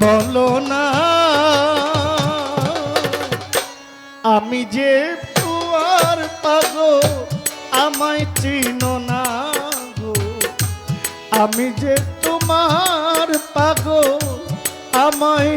বলো না। আমি যে তোমার পাগো আমায় চিনো না গো। আমি যে তোমার পাগো আমায়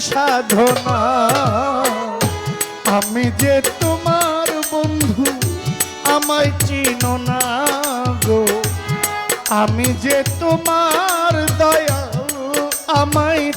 সাধনা। আমি যে তোমার বন্ধু আমায় চিনো না গো। আমি যে তোমার দয়া আমায়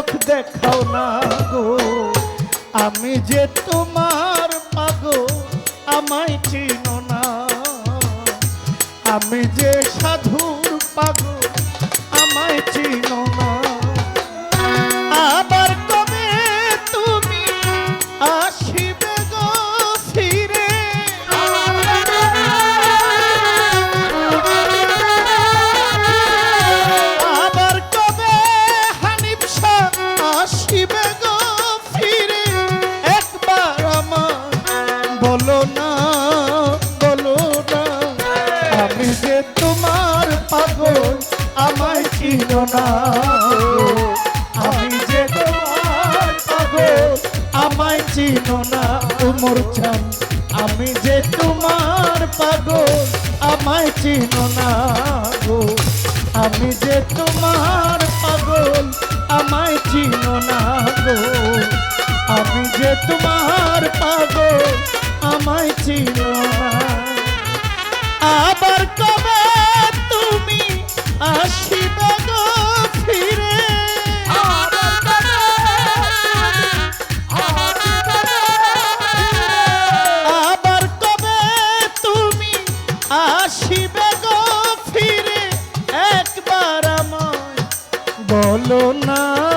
বরজক দেখাও না গো। আমি যে তোমার আমায় না আমি যে তোমার পাগল, আমায় চিনো না উমর আমি যে তোমার পাগল, আমায় চিনো না আমি যে তোমার পাগল, আমায় চিনো না আমি যে তোমার পাগল, আমায় চিনো না। আবার কবে না?